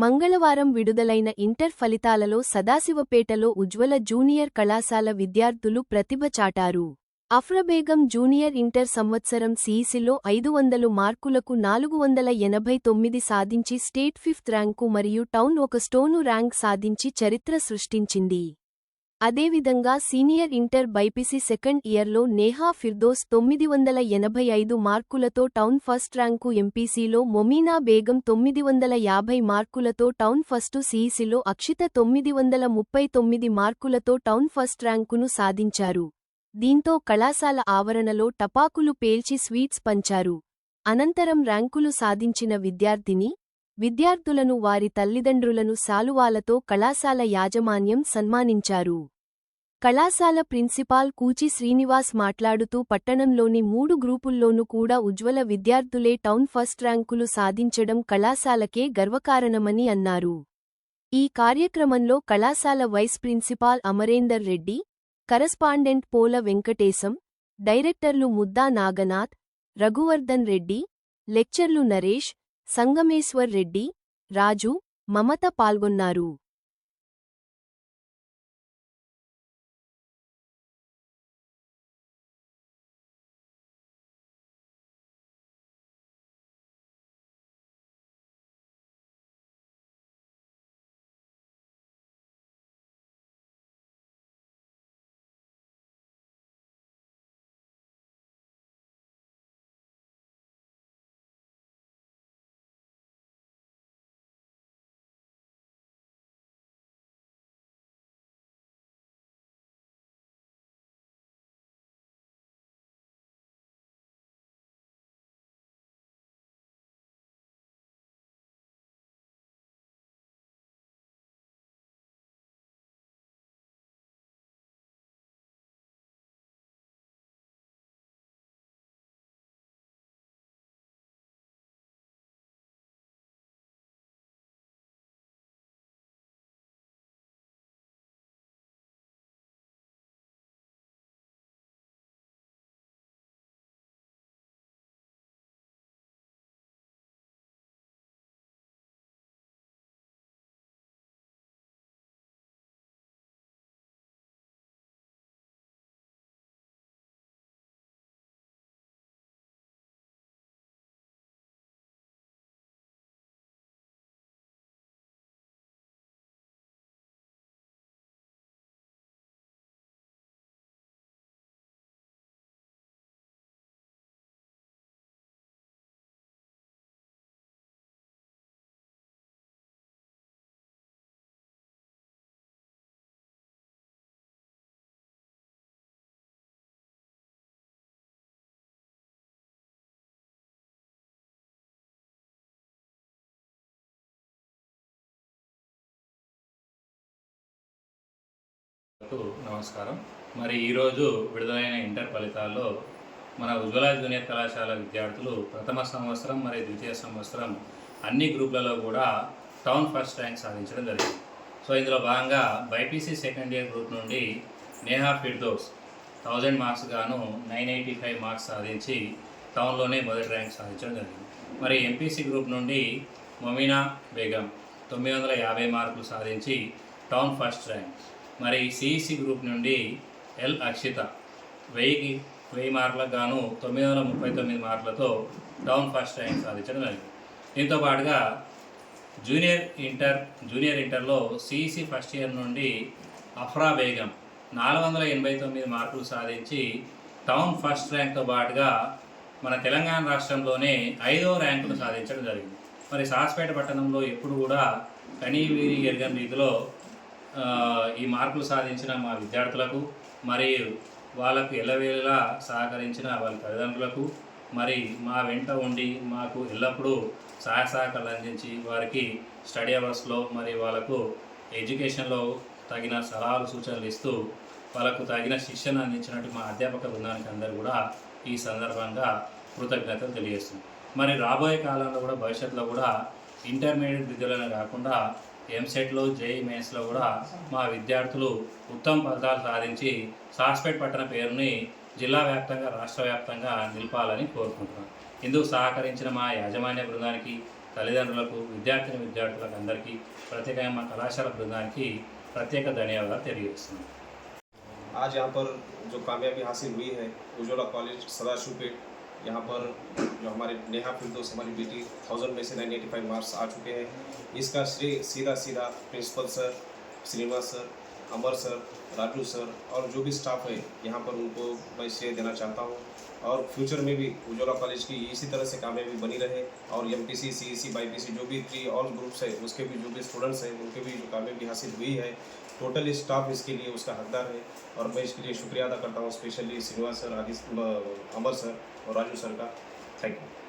మంగళవారం విడుదలైన ఇంటర్ ఫలితాలలో సదాశివపేటలో ఉజ్వల జూనియర్ కళాశాల విద్యార్థులు ప్రతిభ చాటారు. అఫ్రబేగం జూనియర్ ఇంటర్ సంవత్సరం సీఈసీలో ఐదు వందలు మార్కులకు నాలుగు వందల ఎనభై తొమ్మిది సాధించి స్టేట్ ఫిఫ్త్ ర్యాంకు మరియు టౌన్ ఒక స్టోను ర్యాంక్ సాధించి చరిత్ర సృష్టించింది. అదేవిధంగా సీనియర్ ఇంటర్ బైపీసీ సెకండ్ ఇయర్లో నేహా ఫిర్దోస్ తొమ్మిది వందల ఎనభై ఐదు మార్కులతో టౌన్ ఫస్ట్ ర్యాంకు ఎంపీసీలో మొమీనా బేగం తొమ్మిది వందల యాభై మార్కులతో టౌన్ ఫస్టు సీఈసీలో అక్షిత తొమ్మిది వందల ముప్పై తొమ్మిది మార్కులతో టౌన్ ఫస్ట్ ర్యాంకును సాధించారు. దీంతో కళాశాల ఆవరణలో టపాకులు పేల్చి స్వీట్స్ పంచారు. అనంతరం ర్యాంకులు సాధించిన విద్యార్థిని విద్యార్థులను వారి తల్లిదండ్రులను శాలువాలతో కళాశాల యాజమాన్యం సన్మానించారు. కళాశాల ప్రిన్సిపాల్ కూచి శ్రీనివాస్ మాట్లాడుతూ పట్టణంలోని మూడు గ్రూపుల్లోనూ కూడా ఉజ్వల విద్యార్థులే టౌన్ ఫస్ట్ ర్యాంకులు సాధించడం కళాశాలకే గర్వకారణమని అన్నారు. ఈ కార్యక్రమంలో కళాశాల vice principal Amarender Reddy correspondent Pola Venkatesham డైరెక్టర్లు ముద్దా నాగనాథ్ రఘువర్ధన్ రెడ్డి లెక్చర్లు నరేష్ సంగమేశ్వర్ రెడ్డి రాజు మమత పాల్గొన్నారు. కు నమస్కారం. మరి ఈరోజు విడుదలైన ఇంటర్ ఫలితాల్లో మన ఉజ్వల జూనియర్ కళాశాల విద్యార్థులు ప్రథమ సంవత్సరం మరియు ద్వితీయ సంవత్సరం అన్ని గ్రూపులలో కూడా టౌన్ ఫస్ట్ ర్యాంక్ సాధించడం జరిగింది. సో ఇందులో భాగంగా బైపీసీ సెకండ్ ఇయర్ గ్రూప్ నుండి నేహా ఫిర్దోస్ థౌజండ్ మార్క్స్ గాను నైన్ ఎయిటీ ఫైవ్ మార్క్స్ సాధించి టౌన్లోనే మొదటి ర్యాంక్ సాధించడం జరిగింది. మరి ఎంపీసీ గ్రూప్ నుండి మొమీనా బేగం తొమ్మిది వందల యాభై మార్కులు సాధించి టౌన్ ఫస్ట్ ర్యాంక్. మరి సిఈసి గ్రూప్ నుండి ఎల్ అక్షిత వెయ్యికి వెయ్యి మార్కులకు గాను తొమ్మిది వందల ముప్పై తొమ్మిది మార్కులతో టౌన్ ఫస్ట్ ర్యాంక్ సాధించడం జరిగింది. దీంతో పాటుగా జూనియర్ ఇంటర్ జూనియర్ ఇంటర్లో సిఈసి ఫస్ట్ ఇయర్ నుండి అఫ్రా బేగం నాలుగు వందల ఎనభై తొమ్మిది మార్కులు సాధించి టౌన్ ఫస్ట్ ర్యాంక్తో పాటుగా మన తెలంగాణ రాష్ట్రంలోనే ఐదో ర్యాంకును సాధించడం జరిగింది. మరి సాస్పేట పట్టణంలో ఎప్పుడు కూడా కనీవీరి ఎరగని రీతిలో ఈ మార్కులు సాధించిన మా విద్యార్థులకు మరియు వాళ్ళకు ఎల్లవేళలా సహకరించిన వాళ్ళ తల్లిదండ్రులకు మరి మా వెంట ఉండి మాకు ఎల్లప్పుడూ సహాయ సహకారాలు అందించి వారికి స్టడీ అవర్స్లో మరి వాళ్ళకు ఎడ్యుకేషన్లో తగిన సలహాలు సూచనలు ఇస్తూ వాళ్ళకు తగిన శిక్షణ అందించినట్టు మా అధ్యాపక బృందానికి అందరూ కూడా ఈ సందర్భంగా కృతజ్ఞతలు తెలియజేస్తుంది మరి రాబోయే కాలంలో కూడా భవిష్యత్తులో కూడా ఇంటర్మీడియట్ విద్యలోనే కాకుండా ఎంసెట్లో జేఈ మెయిన్స్లో కూడా మా విద్యార్థులు ఉత్తమ ఫలితాలు సాధించి సాస్పేట్ పట్టణ పేరుని జిల్లా వ్యాప్తంగా రాష్ట్ర వ్యాప్తంగా నిలపాలని కోరుకుంటున్నాను ఇందుకు సహకరించిన మా యాజమాన్య బృందానికి తల్లిదండ్రులకు విద్యార్థిని విద్యార్థులకు అందరికీ ప్రత్యేకంగా మా కళాశాల బృందానికి ప్రత్యేక ధన్యవాదాలు తెలియజేస్తున్నాను आज यहाँ पर जो कामयाबी हासिल हुई है उज्ज्वला कॉलेज सदाशिवपेट यहाँ पर जो हमारे नेहा फिरदोस हमारी बेटी थाउज़ेंड में से नाइन एटी फाइव मार्क्स आ चुके हैं। इसका श्रेय सीधा सीधा principal sir Srinivas sir Amar sir, Raju sir और जो भी स्टाफ है, यहाँ पर उनको मैं श्रेय देना चाहता हूँ। और फ्यूचर में भी उज्ज्वला कॉलेज की इसी तरह से कामयाबी बनी रहे और M P C C C by P C जो भी थ्री ऑल ग्रुप्स है, उसके भी जो भी स्टूडेंट्स हैं, उनके भी जो कामयाबी हासिल हुई है टोटल स्टाफ इसके लिए उसका हकदार है। और मैं इसके लिए शुक्रिया अदा करता हूँ स्पेशली श्रीनिवास सर, आदि, अमर सर और राजू सर का। Thank you